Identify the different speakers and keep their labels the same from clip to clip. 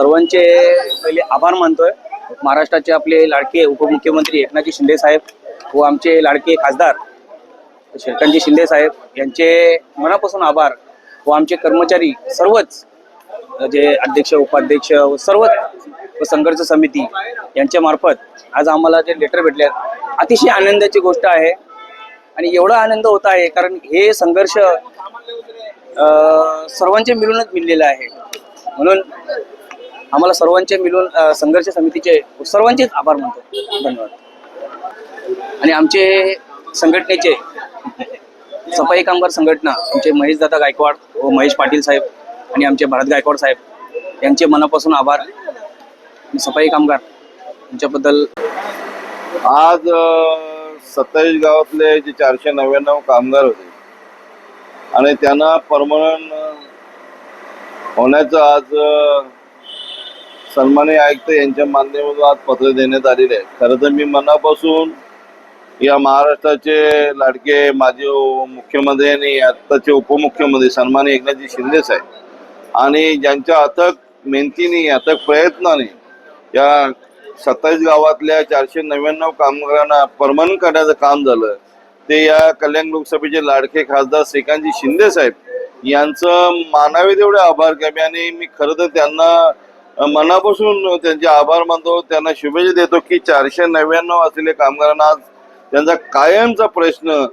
Speaker 1: सर्वांचे पहिले आभार मानतोय. महाराष्ट्राचे आपले लाडके उपमुख्यमंत्री एकनाथजी शिंदे साहेब व आमचे लाडके खासदार शेरकांजी शिंदे साहेब यांचे मनापासून आभार व आमचे कर्मचारी सर्वच जे अध्यक्ष उपाध्यक्ष व सर्वच व संघर्ष समिती यांच्या मार्फत आज आम्हाला जे लेटर भेटले आहेत अतिशय आनंदाची गोष्ट आहे. आणि एवढा आनंद होत आहे कारण हे संघर्ष सर्वांचे मिळूनच मिळलेलं आहे. म्हणून आम्हाला सर्वांचे मिळून संघर्ष समितीचे सर्वांचेच आभार मानतो. धन्यवाद. आणि आमचे संघटनेचे सफाई कामगार संघटना आमचे महेश दादा गायकवाड व महेश पाटील साहेब आणि आमचे भरत गायकवाड साहेब यांचे मनापासून आभार. सफाई कामगार यांच्याबद्दल
Speaker 2: आज सत्तावीस गावातले जे चारशे नव्याण्णव कामगार होते आणि त्यांना परमनंट होण्याचं आज सन्माननीय आयुक्त यांच्या माध्यमातून आज पत्र देण्यात आलेले आहे खरं तर मी मनापासून या महाराष्ट्राचे लाडके माजी मुख्यमंत्री आणि आत्ताचे उपमुख्यमंत्री सन्माननीय एकनाथजी शिंदे साहेब आणि ज्यांच्या अथक मेहनतीने अथक प्रयत्नाने या सत्तावीस गावातल्या चारशे नव्याण्णव कामगारांना परमनंट करण्याचं काम झालं ते या कल्याण लोकसभेचे लाडके खासदार श्रीकांतजी शिंदे साहेब यांचं मानावे तेवढे आभार घ्यावे आणि मी खरं तर त्यांना मनापासून त्यांचे आभार मानतो. त्यांना शुभेच्छा देतो की चारशे नव्याण्णव असलेले कामगारांना आज त्यांचा कायमचा प्रश्न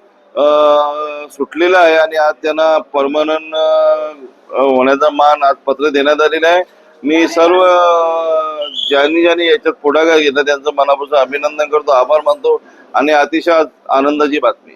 Speaker 2: सुटलेला आहे आणि आज त्यांना परमनंट होण्याचा मान आज पत्र देण्यात आलेला आहे. मी सर्व ज्यांनी ज्यांनी याच्यात पुढाकार घेतला त्यांचं मनापासून अभिनंदन करतो आभार मानतो आणि अतिशय आनंदाची बातमी.